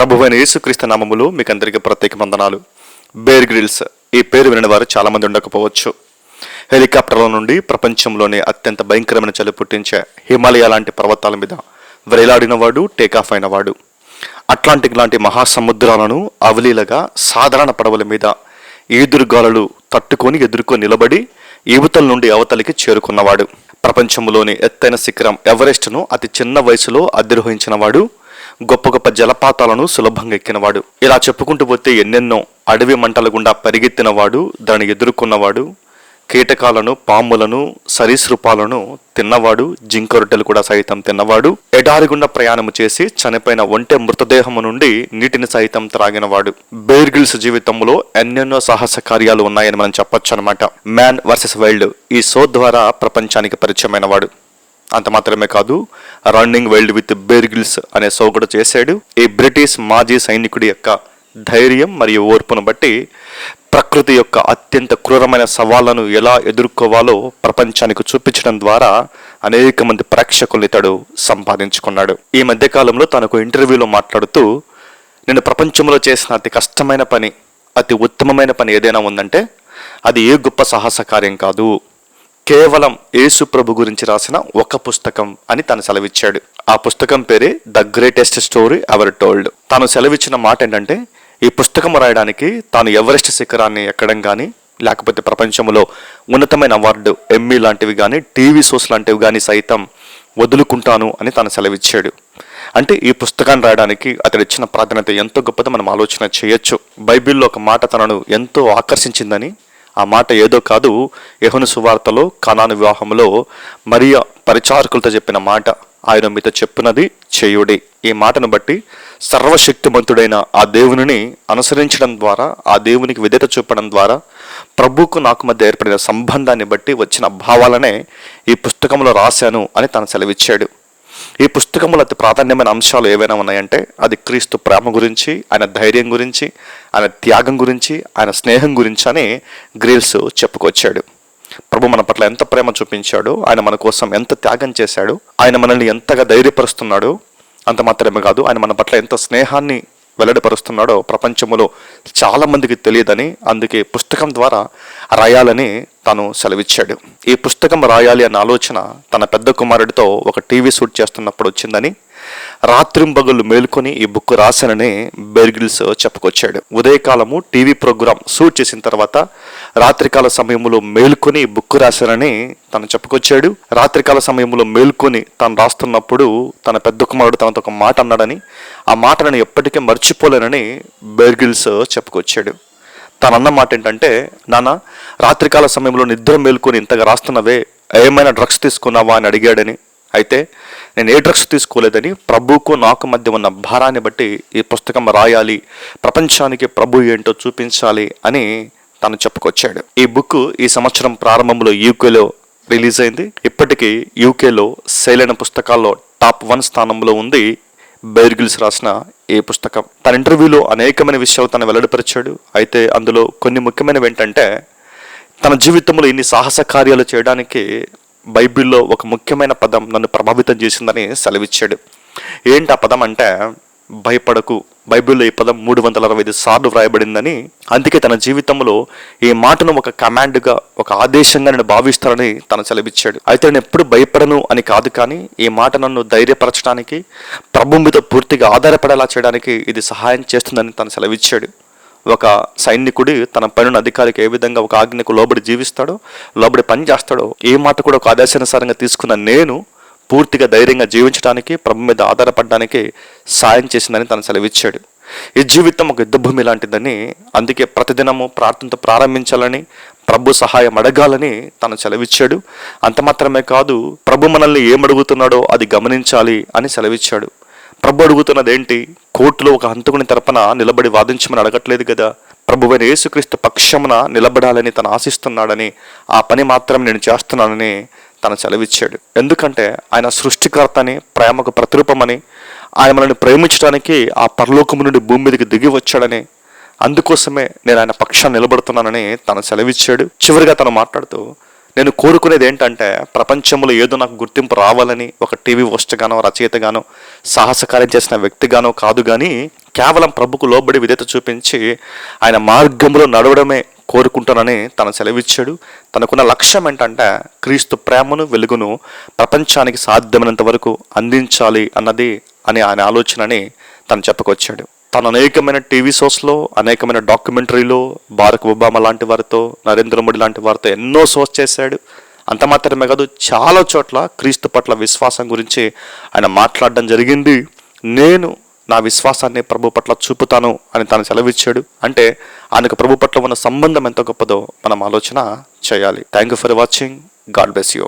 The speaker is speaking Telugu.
ప్రభువైన యేసుక్రీస్తు నామములు మీకు అందరికీ ప్రత్యేక వందనాలు. బేర్ గ్రిల్స్ ఈ పేరు వినని వారు చాలామంది ఉండకపోవచ్చు. హెలికాప్టర్ల నుండి ప్రపంచంలోనే అత్యంత భయంకరమైన చలి పుట్టించే హిమాలయ లాంటి పర్వతాల మీద వ్రేలాడినవాడు టేకాఫ్ అయినవాడు. అట్లాంటిక్ లాంటి మహాసముద్రాలను అవలీలగా సాధారణ పడవల మీద ఈదురుగాలులు తట్టుకొని ఎదుర్కొని నిలబడి ఈవతల నుండి అవతలికి చేరుకున్నవాడు. ప్రపంచంలోని ఎత్తైన శిఖరం ఎవరెస్ట్ను అతి చిన్న వయసులో అధిరోహించినవాడు. గొప్ప గొప్ప జలపాతాలను సులభంగా ఎక్కినవాడు. ఇలా చెప్పుకుంటూ పోతే ఎన్నెన్నో అడవి మంటల గుండా పరిగెత్తినవాడు దాన్ని ఎదుర్కొన్నవాడు కీటకాలను పాములను సరీసృపాలను తిన్నవాడు జింక రొట్టెలు కూడా సైతం తిన్నవాడు. ఎడారి గుండా ప్రయాణము చేసి చనిపోయిన ఒంటె మృతదేహము నుండి నీటిని సైతం త్రాగినవాడు. బేర్గిల్స్ జీవితంలో ఎన్నెన్నో సాహస కార్యాలు ఉన్నాయని మనం చెప్పొచ్చు అనమాట మ్యాన్ వర్సెస్ వైల్డ్ ఈ షో ద్వారా ప్రపంచానికి పరిచయమైనవాడు. అంత మాత్రమే కాదు రన్నింగ్ వెల్డ్ విత్ బెర్గిల్స్ అనే షో కూడా చేశాడు. ఈ బ్రిటిష్ మాజీ సైనికుడి యొక్క ధైర్యం మరియు ఓర్పును బట్టి ప్రకృతి యొక్క అత్యంత క్రూరమైన సవాళ్ళను ఎలా ఎదుర్కోవాలో ప్రపంచానికి చూపించడం ద్వారా అనేక మంది ప్రేక్షకుల్ని ఇతడు సంపాదించుకున్నాడు. ఈ మధ్యకాలంలో తనకు ఇంటర్వ్యూలో మాట్లాడుతూ నేను ప్రపంచంలో చేసిన అతి కష్టమైన పని అతి ఉత్తమమైన పని ఏదైనా ఉందంటే అది ఏ గొప్ప సాహస కార్యం కాదు. కేవలం యేసు ప్రభు గురించి రాసిన ఒక పుస్తకం అని తను సెలవిచ్చాడు. ఆ పుస్తకం పేరే the greatest story ever told. తాను సెలవిచ్చిన మాట ఏంటంటే ఈ పుస్తకం రాయడానికి తాను ఎవరెస్ట్ శిఖరాన్ని ఎక్కడం కానీ లేకపోతే ప్రపంచంలో ఉన్నతమైన అవార్డు ఎమ్మీ లాంటివి కానీ టీవీ షోస్ లాంటివి కానీ సైతం వదులుకుంటాను అని తాను సెలవిచ్చాడు. అంటే ఈ పుస్తకాన్ని రాయడానికి అతడు ఇచ్చిన ప్రాధాన్యత ఎంతో గొప్పదో. మనం ఆలోచన చేయొచ్చు. బైబిల్లో ఒక మాట తనను ఎంతో ఆకర్షించిందని ఆ మాట ఏదో కాదు. యహును సువార్తలో కనాను వివాహంలో మరియ పరిచారకులతో చెప్పిన మాట ఆయన మీతో చెప్పినది చేయుడి. ఈ మాటను బట్టి సర్వశక్తిమంతుడైన ఆ దేవునిని అనుసరించడం ద్వారా ఆ దేవునికి విధేత చూపడం ద్వారా ప్రభుకు నాకు మధ్య ఏర్పడిన సంబంధాన్ని బట్టి వచ్చిన భావాలనే ఈ పుస్తకంలో రాశాను అని తను సెలవిచ్చాడు. ఈ పుస్తకంలో అతి ప్రాధాన్యమైన అంశాలు ఏవైనా ఉన్నాయంటే అది క్రీస్తు ప్రేమ గురించి ఆయన ధైర్యం గురించి ఆయన త్యాగం గురించి ఆయన స్నేహం గురించి అని గ్రీల్స్ చెప్పుకొచ్చాడు. ప్రభు మన పట్ల ఎంత ప్రేమ చూపించాడో ఆయన మన కోసం ఎంత త్యాగం చేశాడు ఆయన మనల్ని ఎంతగా ధైర్యపరుస్తున్నాడు అంత మాత్రమే కాదు ఆయన మన పట్ల ఎంత స్నేహాన్ని వెల్లడిపరుస్తున్నాడో ప్రపంచంలో చాలా మందికి తెలియదని అందుకే పుస్తకం ద్వారా రాయాలని తాను సెలవిచ్చాడు. ఈ పుస్తకం రాయాలి అన్న ఆలోచన తన పెద్ద కుమారుడితో ఒక టీవీ షూట్ చేస్తున్నప్పుడు వచ్చిందని రాత్రింబగళ్ళు మేల్కొని ఈ బుక్ రాశానని బెర్గిల్స్ చెప్పుకొచ్చాడు. ఉదయకాలము టీవీ ప్రోగ్రాం షూట్ చేసిన తర్వాత రాత్రికాల సమయంలో మేల్కొని ఈ బుక్ రాశానని తను చెప్పుకొచ్చాడు. రాత్రికాల సమయంలో మేల్కొని తాను రాస్తున్నప్పుడు తన పెద్ద కుమారుడు తనతో ఒక మాట అన్నాడని ఆ మాట నేను ఎప్పటికీ మర్చిపోలేనని బెర్గిల్స్ చెప్పుకొచ్చాడు. తను అన్న మాట ఏంటంటే నాన్న రాత్రికాల సమయంలో నిద్ర మేల్కొని ఇంతగా రాస్తున్నవే ఏమైనా డ్రగ్స్ తీసుకున్నావా? అని అడిగాడని అయితే నేను ఏ డ్రగ్స్ తీసుకోలేదని ప్రభువుకు నాకు మధ్య ఉన్న భారాన్ని బట్టి ఈ పుస్తకం రాయాలి ప్రపంచానికి ప్రభు ఏంటో చూపించాలి అని తను చెప్పుకొచ్చాడు. ఈ బుక్ ఈ సంవత్సరం ప్రారంభంలో యూకేలో రిలీజ్ అయింది. ఇప్పటికీ యూకేలో శైలైన పుస్తకాల్లో టాప్ వన్ స్థానంలో ఉంది బైర్గిల్స్ రాసిన ఈ పుస్తకం. తన ఇంటర్వ్యూలో అనేకమైన విషయాలు తను వెల్లడిపరిచాడు. అయితే అందులో కొన్ని ముఖ్యమైనవి ఏంటంటే తన జీవితంలో ఇన్ని సాహస కార్యాలు చేయడానికి బైబిల్లో ఒక ముఖ్యమైన పదం నన్ను ప్రభావితం చేసిందని సెలవిచ్చాడు. ఏంటి ఆ పదం అంటే భయపడకు. బైబిల్లో ఈ పదం మూడు వందల అరవై ఐదు సార్లు వ్రాయబడిందని. అందుకే తన జీవితంలో ఈ మాటను ఒక కమాండ్గా ఒక ఆదేశంగా నేను భావిస్తానని తను సెలవిచ్చాడు. అయితే నేను ఎప్పుడు భయపడను అని కాదు కానీ ఈ మాట నన్ను ధైర్యపరచడానికి ప్రభు మీద పూర్తిగా ఆధారపడేలా చేయడానికి ఇది సహాయం చేస్తుందని తను సెలవిచ్చాడు. ఒక సైనికుడి తన పనున్న అధికారికి ఏ విధంగా ఒక ఆజ్ఞకు లోబడి జీవిస్తాడో లోబడి పని చేస్తాడో ఏ మాట కూడా ఒక ఆదేశానుసారంగా తీసుకున్న నేను పూర్తిగా ధైర్యంగా జీవించడానికి ప్రభు మీద ఆధారపడడానికి సాయం చేసిందని తను సెలవిచ్చాడు. ఈ జీవితం ఒక యుద్ధభూమి లాంటిదని అందుకే ప్రతిదినము ప్రార్థనతో ప్రారంభించాలని ప్రభు సహాయం అడగాలని తను సెలవిచ్చాడు. అంత మాత్రమే కాదు ప్రభు మనల్ని ఏమడుగుతున్నాడో అది గమనించాలి అని సెలవిచ్చాడు. ప్రభు అడుగుతున్నది ఏంటి కోర్టులో ఒక హంతకుని తరపున నిలబడి వాదించమని అడగట్లేదు కదా. ప్రభువైన యేసుక్రీస్తు పక్షమున నిలబడాలని తను ఆశిస్తున్నాడని ఆ పని మాత్రం నేను చేస్తున్నానని తను సెలవిచ్చాడు. ఎందుకంటే ఆయన సృష్టికర్త అని ప్రేమకు ప్రతిరూపమని ఆయన మనల్ని ప్రేమించడానికి ఆ పరలోకము నుండి భూమి మీదకి దిగి వచ్చాడని అందుకోసమే నేను ఆయన పక్షాన్ని నిలబడుతున్నానని తను సెలవిచ్చాడు. చివరిగా తను మాట్లాడుతూ నేను కోరుకునేది ఏంటంటే ప్రపంచంలో ఏదో నాకు గుర్తింపు రావాలని ఒక టీవీ హోస్ట్ గానో రచయితగానో సాహసకార్యం చేసిన వ్యక్తిగానో కాదు కానీ కేవలం ప్రభుకు లోబడి విధేత చూపించి ఆయన మార్గంలో నడవడమే కోరుకుంటానని తను సెలవిచ్చాడు. తనకున్న లక్ష్యం ఏంటంటే క్రీస్తు ప్రేమను వెలుగును ప్రపంచానికి సాధ్యమైనంత వరకు అందించాలి అన్నది అని ఆయన ఆలోచనని తను చెప్పుకొచ్చాడు. తను అనేకమైన టీవీ షోస్లో అనేకమైన డాక్యుమెంటరీలో బారక్ ఒబామా లాంటి వారితో నరేంద్ర మోడీ లాంటి వారితో ఎన్నో షోస్ చేశాడు. అంత మాత్రమే కాదు చాలా చోట్ల క్రీస్తు పట్ల విశ్వాసం గురించి ఆయన మాట్లాడడం జరిగింది. నేను నా విశ్వాసాన్ని ప్రభు పట్ల చూపుతాను అని తాను సెలవిచ్చాడు. అంటే ఆయనకు ప్రభు పట్ల ఉన్న సంబంధం ఎంత గొప్పదో మనం ఆలోచన చేయాలి. Thank you for watching God bless you